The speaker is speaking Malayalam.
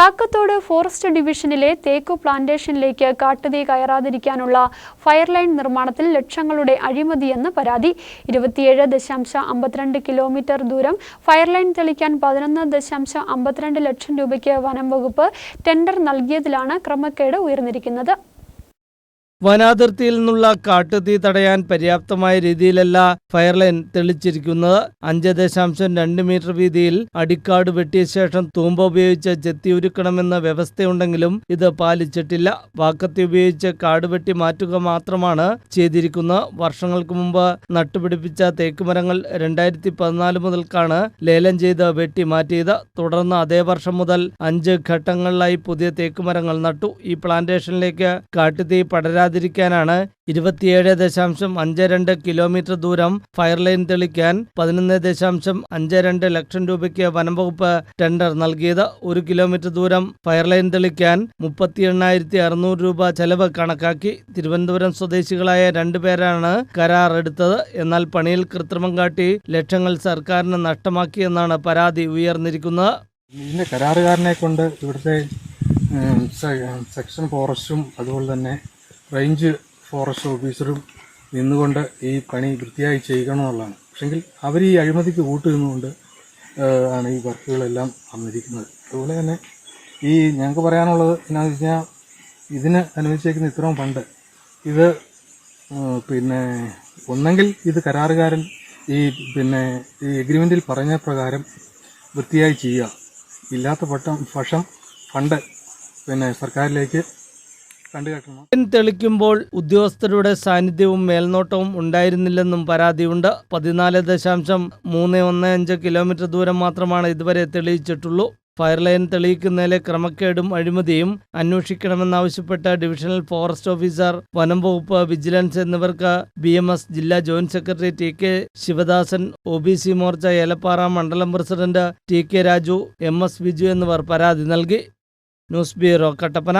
കാക്കത്തോട് ഫോറസ്റ്റ് ഡിവിഷനിലെ തേക്കു പ്ലാന്റേഷനിലേക്ക് കാട്ടുതീ കയറാതിരിക്കാനുള്ള ഫയർലൈൻ നിർമ്മാണത്തിൽ ലക്ഷങ്ങളുടെ അഴിമതിയെന്ന് പരാതി. ഇരുപത്തിയേഴ് ദശാംശ അമ്പത്തിരണ്ട് കിലോമീറ്റർ ദൂരം ഫയർലൈൻ തെളിക്കാൻ പതിനൊന്ന് ദശാംശ അമ്പത്തിരണ്ട് ലക്ഷം രൂപയ്ക്ക് വനം വകുപ്പ് ടെൻഡർ നൽകിയതിലാണ് ക്രമക്കേട് ഉയർന്നിരിക്കുന്നത്. വനാതിർത്തിയിൽ നിന്നുള്ള കാട്ടുതീ തടയാൻ പര്യാപ്തമായ രീതിയിലല്ല ഫയർലൈൻ തെളിച്ചിരിക്കുന്നത്. അഞ്ച് ദശാംശം രണ്ട് മീറ്റർ വീതിയിൽ അടിക്കാട് വെട്ടിയ ശേഷം തൂമ്പ ഉപയോഗിച്ച് ചെത്തി ഉരുക്കണമെന്ന വ്യവസ്ഥയുണ്ടെങ്കിലും ഇത് പാലിച്ചിട്ടില്ല. വാക്കത്തി ഉപയോഗിച്ച് കാട് വെട്ടി മാറ്റുക മാത്രമാണ് ചെയ്തിരിക്കുന്നത്. വർഷങ്ങൾക്ക് മുമ്പ് നട്ടുപിടിപ്പിച്ച തേക്കുമരങ്ങൾ രണ്ടായിരത്തി പതിനാല് മുതൽക്കാണ് ലേലം ചെയ്ത് വെട്ടി മാറ്റിയത്. തുടർന്ന് അതേ വർഷം മുതൽ അഞ്ച് ഘട്ടങ്ങളിലായി പുതിയ തേക്ക് മരങ്ങൾ നട്ടു. ഈ പ്ലാന്റേഷനിലേക്ക് കാട്ടുതീ പടരാതിരിക്കാനാണ് ഇരുപത്തിയേഴ് ദശാംശം അഞ്ച് രണ്ട് കിലോമീറ്റർ ദൂരം ഫയർലൈൻ തെളിക്കാൻ പതിനൊന്ന് ദശാംശം അഞ്ച് രണ്ട് ലക്ഷം രൂപയ്ക്ക് വനംവകുപ്പ് ടെൻഡർ നൽകിയത്. ഒരു കിലോമീറ്റർ ദൂരം ഫയർലൈൻ തെളിക്കാൻ മുപ്പത്തി എണ്ണായിരത്തി അറുന്നൂറ് രൂപ ചെലവ് കണക്കാക്കി തിരുവനന്തപുരം സ്വദേശികളായ രണ്ടുപേരാണ് കരാർ എടുത്തത് എന്നാൽ പണിയിൽ കൃത്രിമം കാട്ടി ലക്ഷങ്ങൾ സർക്കാരിന് നഷ്ടമാക്കിയെന്നാണ് പരാതി ഉയർന്നിരിക്കുന്നത്. ഇതിന്റെ കരാറുകാരനെ കൊണ്ട് ഇവിടുത്തെ സെക്ഷൻ ഫോറസ്റ്റും അതുപോലെ തന്നെ റേഞ്ച് ഫോറസ്റ്റ് ഓഫീസറും നിന്നുകൊണ്ട് ഈ പണി വൃത്തിയായി ചെയ്യണമെന്നുള്ളതാണ് പക്ഷെങ്കിൽ അവർ ഈ അഴിമതിക്ക് കൂട്ടുനിന്നുകൊണ്ട് ആണ് ഈ വർക്കുകളെല്ലാം വന്നിരിക്കുന്നത്. അതുപോലെ തന്നെ ഈ ഞങ്ങൾക്ക് പറയാനുള്ളത് എന്നാന്ന് വെച്ച് കഴിഞ്ഞാൽ ഇതിന് അനുവദിച്ചേക്കുന്ന ഇത്രയും ഫണ്ട് ഇത് പിന്നെ ഒന്നെങ്കിൽ ഇത് കരാറുകാരൻ ഈ പിന്നെ ഈ എഗ്രിമെന്റിൽ പറഞ്ഞ പ്രകാരം വൃത്തിയായി ചെയ്യുക. ഇല്ലാത്ത പക്ഷം പക്ഷം ഫണ്ട് പിന്നെ സർക്കാരിലേക്ക് കണ്ടുകെട്ടണം തെളിക്കുമ്പോൾ ഉദ്യോഗസ്ഥരുടെ സാന്നിധ്യവും മേൽനോട്ടവും ഉണ്ടായിരുന്നില്ലെന്നും പരാതിയുണ്ട്. പതിനാല് ദശാംശം മൂന്ന് ഒന്ന് അഞ്ച് കിലോമീറ്റർ ദൂരം മാത്രമാണ് ഇതുവരെ തെളിയിച്ചിട്ടുള്ളൂ. ഫയർലൈൻ തെളിയിക്കുന്നതിലെ ക്രമക്കേടും അഴിമതിയും അന്വേഷിക്കണമെന്നാവശ്യപ്പെട്ട ഡിവിഷണൽ ഫോറസ്റ്റ് ഓഫീസർ വനം വകുപ്പ് വിജിലൻസ് എന്നിവർക്ക് ബി എം എസ് ജില്ലാ joint secretary T K Sivadasan O B C Morcha Elappara മണ്ഡലം president T K Raju M S Biju എന്നിവർ പരാതി നൽകി. News bureau Kattappana.